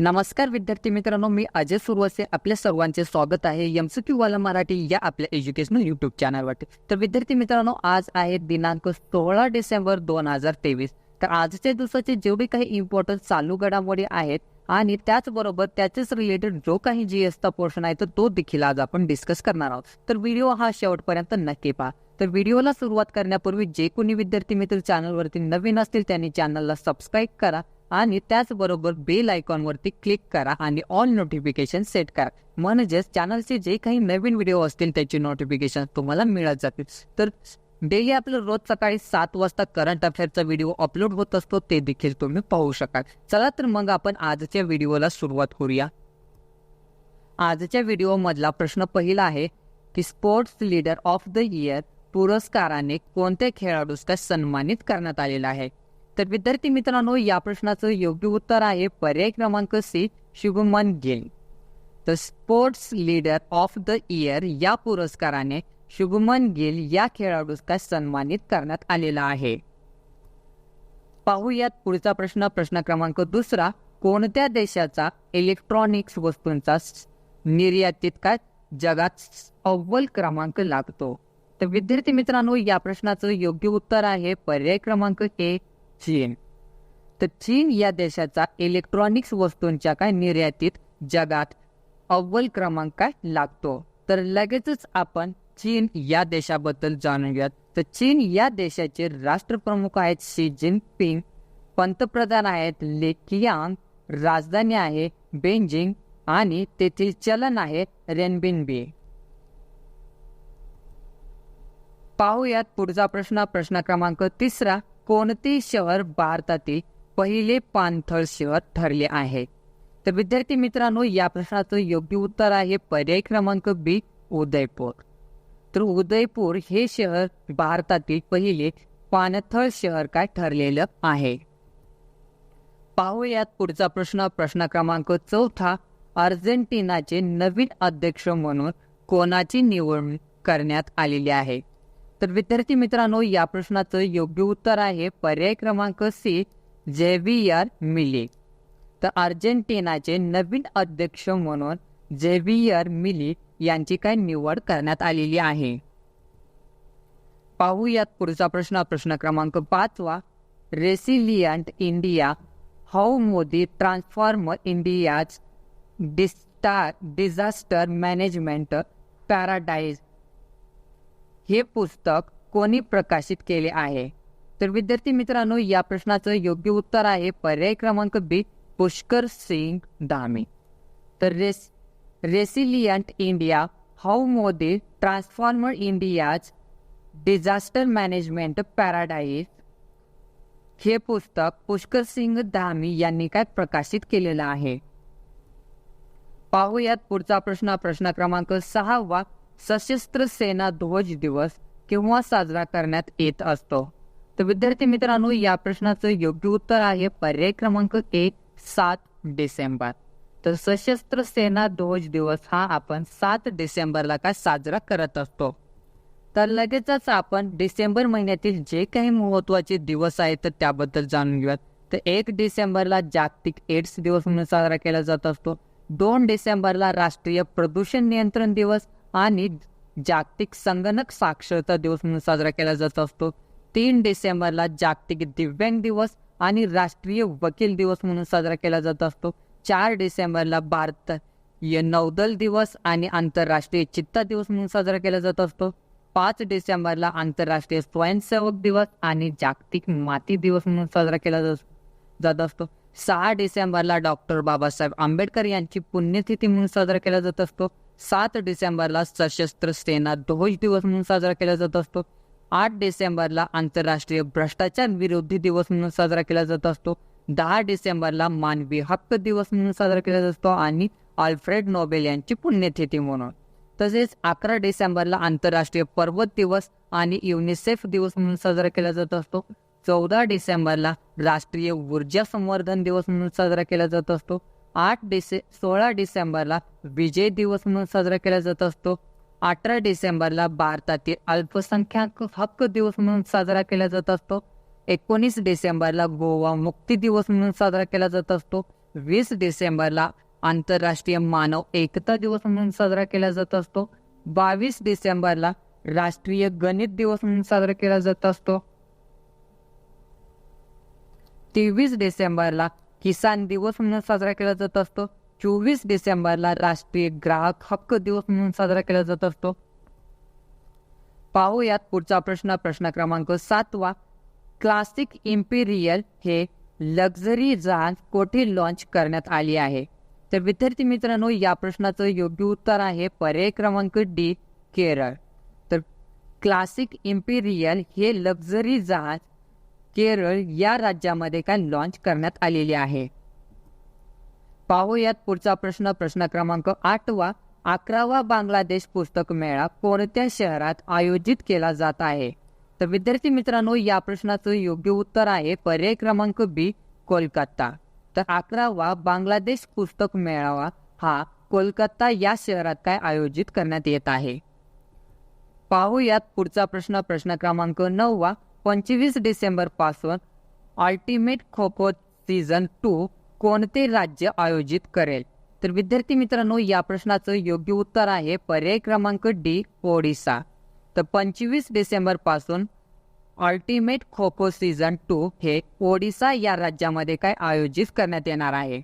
नमस्कार विद्यार्थी मित्रांनो मी अजय सुरवसे आपल्या सर्वांचे स्वागत आहे एम सी क्यूवाला मराठी या आपल्या एज्युकेशनल युट्यूब चॅनलवरती तर विद्यार्थी मित्रांनो आज आहे दिनांक सोळा डिसेंबर दोन हजार तेवीस. तर आजच्या दिवसाचे जेवढे काही इम्पॉर्टन्स चालू घडामोडी आहेत आणि त्याचबरोबर त्याचेच रिलेटेड जो काही जी एसचा पोर्शन आहे तर तो देखील आज आपण डिस्कस करणार आहोत. तर व्हिडिओ हा शेवटपर्यंत नक्की पहा. तर व्हिडिओला सुरुवात करण्यापूर्वी जे कोणी विद्यार्थी मित्र चॅनलवरती नवीन असतील त्यांनी चॅनलला सबस्क्राईब करा. आणि त्याचबरोबर बेल आयकॉनवरती क्लिक करा आणि ऑल नोटिफिकेशन सेट करा. म्हणजेच चॅनलचे जे काही नवीन व्हिडिओ असतील त्याची नोटिफिकेशन तुम्हाला मिळत जातील. तर डेली आपलं रोज सकाळी सात वाजता करंट अफेअरचा व्हिडिओ अपलोड होत असतो ते देखील तुम्ही पाहू शकाल. चला तर मग आपण आजच्या व्हिडिओला सुरुवात करूया. आजच्या व्हिडिओ मधला प्रश्न पहिला आहे की sports leader of the year पुरस्काराने कोणत्या खेळाडूस काय सन्मानित करण्यात आलेला आहे? तर विद्यार्थी मित्रांनो या प्रश्नाचं योग्य उत्तर आहे पर्याय क्रमांक सी शुभमन गिल. तर sports leader of the year या पुरस्काराने शुभमन गिल या खेळाडूचा सन्मानित करण्यात आलेला आहे. पाहूयात पुढचा प्रश्न. प्रश्न क्रमांक दुसरा कोणत्या देशाचा इलेक्ट्रॉनिक्स वस्तूंचा निर्यातीत काय जगात अव्वल क्रमांक लागतो? तर विद्यार्थी मित्रांनो या प्रश्नाचं योग्य उत्तर आहे पर्याय क्रमांक ए चीन. तर चीन या देशाचा इलेक्ट्रॉनिक्स वस्तूंच्या काय निर्यातीत जगात अव्वल क्रमांक काय लागतो? तर लगेचच आपण चीन या देशाबद्दल जाणूयात तर चीन या देशाचे राष्ट्रप्रमुख आहेत शी जिनपिंग पंतप्रधान आहेत लेकियांग राजधानी आहे बेंजिंग आणि तेथील चलन आहे रेनबिनबी पाहूयात पुढचा प्रश्न प्रश्न क्रमांक तिसरा. कोणते शहर भारतातील पहिले पाणथळ शहर ठरले आहे. तर विद्यार्थी मित्रांनो या प्रश्नाचं योग्य उत्तर आहे पर्याय क्रमांक बी उदयपूर. तर उदयपूर हे शहर भारतातील पहिले पाणथळ शहर काय ठरलेलं आहे? पाहूयात पुढचा प्रश्न. प्रश्न क्रमांक चौथा अर्जेंटिनाचे नवीन अध्यक्ष म्हणून कोणाची निवड करण्यात आलेली आहे? तर विद्यार्थी मित्रांनो या प्रश्नाचं योग्य उत्तर आहे पर्याय क्रमांक सी जेवियर मिली तर अर्जेंटिनाचे नवीन अध्यक्ष म्हणून जेवियर मिली यांची काय निवड करण्यात आलेली आहे? पाहूयात पुढचा प्रश्न. प्रश्न क्रमांक पाचवा. Resilient India how Modi transform India's disaster disaster management paradise? हे पुस्तक कोणी प्रकाशित केले आहे? तर विद्यार्थी मित्रांनो या प्रश्नाचं योग्य उत्तर आहे पर्याय क्रमांक बी पुष्कर सिंग दामे. तर race resilient India how Modi transformer India's disaster management paradise. हे पुस्तक पुष्कर सिंग धामी यांनी काय प्रकाशित केलेलं आहे? पाहूयात पुढचा प्रश्न प्रश्न क्रमांक सहावा सशस्त्र सेना ध्वज दिवस केव्हा साजरा करण्यात येत असतो? तर विद्यार्थी मित्रांनो या प्रश्नाचं योग्य उत्तर आहे पर्याय क्रमांक एक सात डिसेंबर. तर सशस्त्र सेना ध्वज दिवस हा आपण सात डिसेंबरला काय साजरा करत असतो? तर लगेचच आपण डिसेंबर महिन्यातील जे काही महत्त्वाचे दिवस आहेत तर त्याबद्दल जाणून घेऊयात. तर एक डिसेंबरला जागतिक एड्स दिवस म्हणून साजरा केला जात असतो. दोन डिसेंबरला राष्ट्रीय प्रदूषण नियंत्रण दिवस. आणि जागतिक संगणक साक्षरता दिवस म्हणून साजरा केला जात असतो. तीन डिसेंबरला जागतिक दिव्यांग दिवस आणि राष्ट्रीय वकील दिवस म्हणून साजरा केला जात असतो. चार डिसेंबरला भारत नौदल दिवस आणि आंतरराष्ट्रीय चित्ता दिवस म्हणून साजरा केला जात असतो. पाच डिसेंबरला आंतरराष्ट्रीय स्वयंसेवक दिवस आणि जागतिक माती दिवस म्हणून साजरा केला जात असतो. सहा डिसेंबरला डॉक्टर बाबासाहेब आंबेडकर यांची पुण्यतिथी म्हणून साजरा केला जात असतो. सात डिसेंबरला सशस्त्र सेना ध्वज दिवस म्हणून साजरा केला जात असतो. आठ डिसेंबरला आंतरराष्ट्रीय भ्रष्टाचार विरोधी दिवस म्हणून साजरा केला जात असतो. दहा डिसेंबरला मानवी हक्क दिवस म्हणून साजरा केला जात असतो आणि आल्फ्रेड नोबेल यांची पुण्यतिथी म्हणून. तसेच अकरा डिसेंबरला आंतरराष्ट्रीय पर्वत दिवस आणि युनिसेफ दिवस म्हणून साजरा केला जात असतो. चौदा डिसेंबरला राष्ट्रीय ऊर्जा संवर्धन दिवस म्हणून साजरा केला जात असतो. आठ डिसे सोळा डिसेंबरला विजय दिवस म्हणून साजरा केला जात असतो. अठरा डिसेंबरला भारतातील अल्पसंख्याक हक्क दिवस म्हणून साजरा केला जात असतो. एकोणीस डिसेंबरला गोवा मुक्ती दिवस म्हणून साजरा केला जात असतो. वीस डिसेंबरला आंतरराष्ट्रीय मानव एकता दिवस म्हणून साजरा केला जात असतो. बावीस डिसेंबरला राष्ट्रीय गणित दिवस म्हणून साजरा केला जात असतो. तेवीस डिसेंबरला किसान दिवस म्हणून साजरा केला जात असतो. चोवीस डिसेंबरला राष्ट्रीय ग्राहक हक्क दिवस म्हणून साजरा केला जात असतो. पाहूयात पुढचा प्रश्न प्रश्न क्रमांक सातवा क्लासिक इम्पिरियल हे लक्झरी जहाज कोठे लॉन्च करण्यात आली आहे? तर विद्यार्थी मित्रांनो या प्रश्नाचं योग्य उत्तर आहे पर्याय क्रमांक डी केरळ. तर क्लासिक इम्पिरियल हे लक्झरी जहाज केरळ या राज्यामध्ये काय लॉन्च करण्यात आलेली आहे? पाहूयात पुढचा प्रश्न. प्रश्न क्रमांक आठवा. अकरावा बांगलादेश पुस्तक मेळा कोणत्या शहरात आयोजित केला जात आहे? तर विद्यार्थी मित्रांनो या प्रश्नाचं योग्य उत्तर आहे पर्याय क्रमांक बी कोलकाता. तर अकरावा बांगलादेश पुस्तक मेळावा हा कोलकाता या शहरात काय आयोजित करण्यात येत आहे? पाहूयात पुढचा प्रश्न. प्रश्न क्रमांक नववा. पंचवीस डिसेंबरपासून ultimate Kho Kho season two कोणते राज्य आयोजित करेल? तर विद्यार्थी मित्रांनो या प्रश्नाचं योग्य उत्तर आहे पर्याय क्रमांक डी ओडिसा. तर पंचवीस डिसेंबरपासून ultimate Kho Kho season two हे ओडिसा या राज्यामध्ये काय आयोजित करण्यात येणार आहे?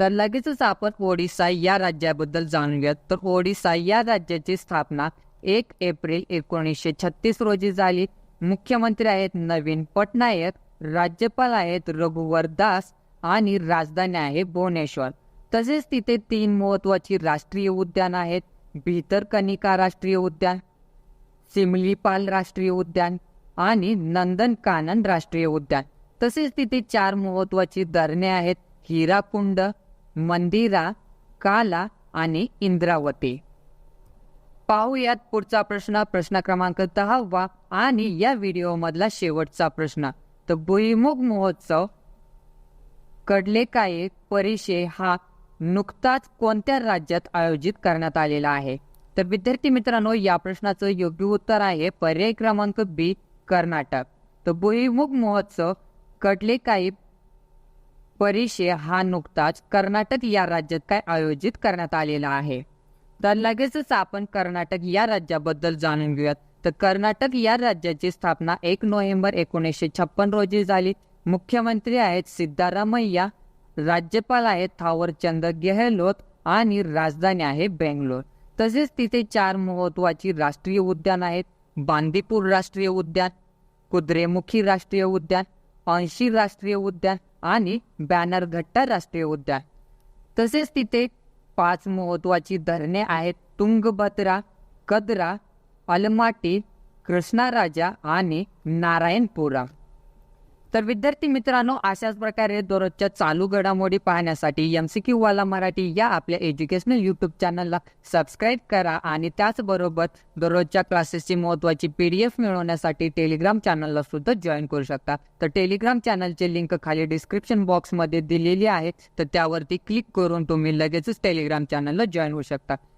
तर लगेचच आपण ओडिसा या राज्याबद्दल जाणूयात. तर ओडिसा या राज्याची स्थापना एक एप्रिल एकोणीसशे छत्तीस रोजी झाली. मुख्यमंत्री आहेत नवीन पटनायक राज्यपाल आहेत रघुवर दास आणि राजधानी आहे भुवनेश्वर. तसेच तिथे तीन महत्वाची राष्ट्रीय उद्यान आहेत. भीतरकनिका राष्ट्रीय उद्यान सिमलीपाल राष्ट्रीय उद्यान आणि नंदनकानन राष्ट्रीय उद्यान. तसेच तिथे चार महत्वाची धरणे आहेत हिराकुंड मंदिरा काला आणि इंद्रावती. पाहूयात पुढचा प्रश्न. प्रश्न क्रमांक दहावा आणि या व्हिडिओ मधला शेवटचा प्रश्न. तर भुईमुग महोत्सव कडले काय परिषे हा नुकताच कोणत्या राज्यात आयोजित करण्यात आलेला आहे? तर विद्यार्थी मित्रांनो या प्रश्नाचं योग्य उत्तर आहे पर्याय क्रमांक बी कर्नाटक. तर भुईमुग महोत्सव कडले काही परिषे हा नुकताच कर्नाटक या राज्यात काय आयोजित करण्यात आलेला आहे? तर लगेचच आपण कर्नाटक या राज्याबद्दल जाणून घेऊयात. तर कर्नाटक या राज्याची स्थापना एक नोव्हेंबर एकोणीसशे छप्पन रोजी झाली. मुख्यमंत्री आहेत सिद्धारामय्या राज्यपाल आहेत थावरचंद गेहलोत आणि राजधानी आहे बेंगलोर. तसेच तिथे चार महत्वाची राष्ट्रीय उद्यान आहेत. बांदीपूर राष्ट्रीय उद्यान कुद्रेमुखी राष्ट्रीय उद्यान अंशी राष्ट्रीय उद्यान आणि बॅनरघट्टा राष्ट्रीय उद्यान. तसेच तिथे पाच महत्वाची धरणे आहेत. तुंगभद्रा कदरा अलमाटी कृष्णाराजा आणि नारायणपुरा. तर विद्यार्थी मित्रांनो अशाच प्रकारे दररोजच्या चालू घडामोडी पाहण्यासाठी एम सी क्यू वाला मराठी या आपल्या एज्युकेशनल यूट्यूब चॅनलला सबस्क्राईब करा आणि त्याचबरोबर दररोजच्या क्लासेसची महत्त्वाची पी डी एफ मिळवण्यासाठी टेलिग्राम चॅनलला सुद्धा जॉईन करू शकता. तर टेलिग्राम चॅनलचे लिंक खाली डिस्क्रिप्शन बॉक्समध्ये दिलेली आहे. तर त्यावरती क्लिक करून तुम्ही लगेचच टेलिग्राम चॅनलला जॉईन होऊ शकता.